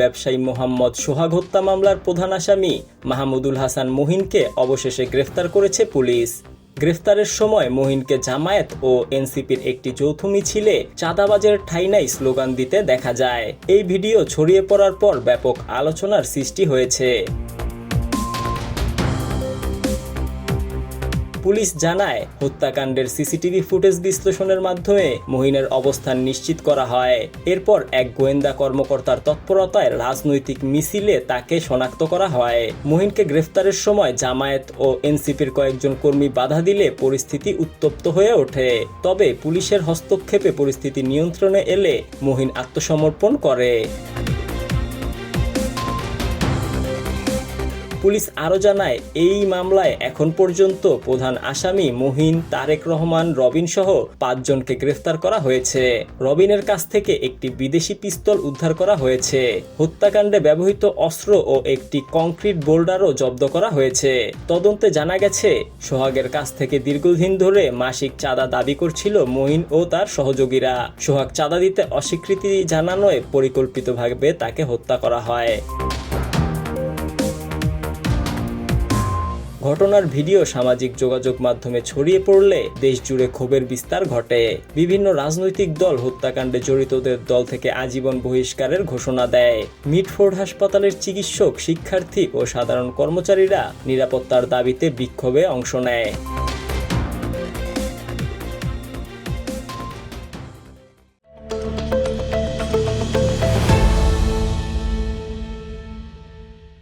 ব্যবসায়ী মোহাম্মদ সোহাগ হত্যা মামলার প্রধান আসামি মাহমুদুল হাসান মোহিনকে অবশেষে গ্রেফতার করেছে পুলিশ। গ্রেফতারের সময় মোহিনকে জামায়াত ও এনসিপির একটি যৌথ মিছিলে চাঁদাবাজের ঠাইনাই স্লোগান দিতে দেখা যায়। এই ভিডিও ছড়িয়ে পড়ার পর ব্যাপক আলোচনার সৃষ্টি হয়েছে। পুলিশ জানায়, হত্যাকাণ্ডের সিসিটিভি ফুটেজ বিশ্লেষণের মাধ্যমে মহিনের অবস্থান নিশ্চিত করা হয়। এরপর এক গোয়েন্দা কর্মকর্তার তৎপরতায় রাজনৈতিক মিছিলে তাকে শনাক্ত করা হয়। মহিনকে গ্রেফতারের সময় জামায়াত ও এনসিপির কয়েকজন কর্মী বাধা দিলে পরিস্থিতি উত্তপ্ত হয়ে ওঠে। তবে পুলিশের হস্তক্ষেপে পরিস্থিতি নিয়ন্ত্রণে এলে মহিন আত্মসমর্পণ করে। পুলিশ আরও জানায়, এই মামলায় এখন পর্যন্ত প্রধান আসামি মহিন, তারেক রহমান, রবিন সহ পাঁচজনকে গ্রেফতার করা হয়েছে। রবিনের কাছ থেকে একটি বিদেশি পিস্তল উদ্ধার করা হয়েছে। হত্যাকাণ্ডে ব্যবহৃত অস্ত্র ও একটি কংক্রিট বোল্ডারও জব্দ করা হয়েছে। তদন্তে জানা গেছে, সোহাগের কাছ থেকে দীর্ঘদিন ধরে মাসিক চাঁদা দাবি করছিল মহিন ও তার সহযোগীরা। সোহাগ চাঁদা দিতে অস্বীকৃতি জানানোয় পরিকল্পিতভাবে তাকে হত্যা করা হয়। ঘটনার ভিডিও সামাজিক যোগাযোগ মাধ্যমে ছড়িয়ে পড়লে দেশ জুড়ে ক্ষোভের বিস্তার ঘটে। বিভিন্ন রাজনৈতিক দল হত্যাকাণ্ডে জড়িতদের দল থেকে আজীবন বহিষ্কারের ঘোষণা দেয়। মিটফোর্ড হাসপাতালের চিকিৎসক, শিক্ষার্থী ও সাধারণ কর্মচারীরা নিরাপত্তার দাবিতে বিক্ষোভে অংশ নেয়।